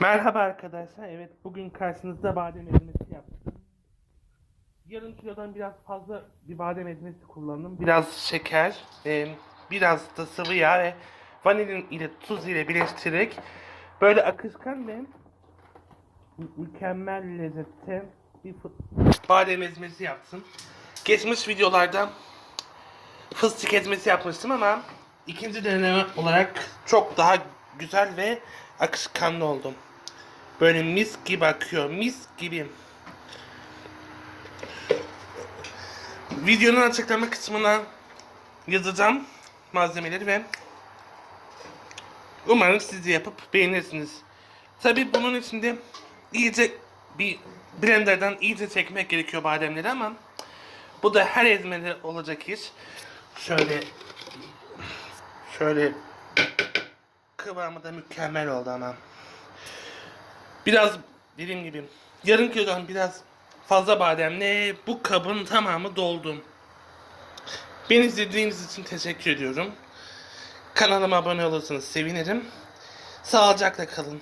Merhaba arkadaşlar. Evet bugün karşınızda badem ezmesi yaptım. Yarım kilodan biraz fazla bir badem ezmesi kullandım. Biraz şeker, e, biraz da sıvı yağ ve vanilin ile tuz ile birleştirerek böyle akışkan ve mü- mükemmel lezzette bir badem ezmesi yaptım. Geçmiş videolarda fıstık ezmesi yapmıştım ama ikinci deneme olarak çok daha güzel ve akışkanlı oldum. Böyle mis gibi akıyor. Mis gibi. Videonun açıklama kısmına yazacağım malzemeleri ve umarım siz de yapıp beğenirsiniz. Tabi bunun içinde iyice bir blenderdan iyice çekmek gerekiyor bademleri ama bu da her ezmede olacak iş. Şöyle şöyle kıvamı da mükemmel oldu ama. Biraz dediğim gibi yarım kilodan biraz fazla bademle bu kabın tamamı doldum. Beni izlediğiniz için teşekkür ediyorum. Kanalıma abone olursanız sevinirim. Sağlıcakla kalın.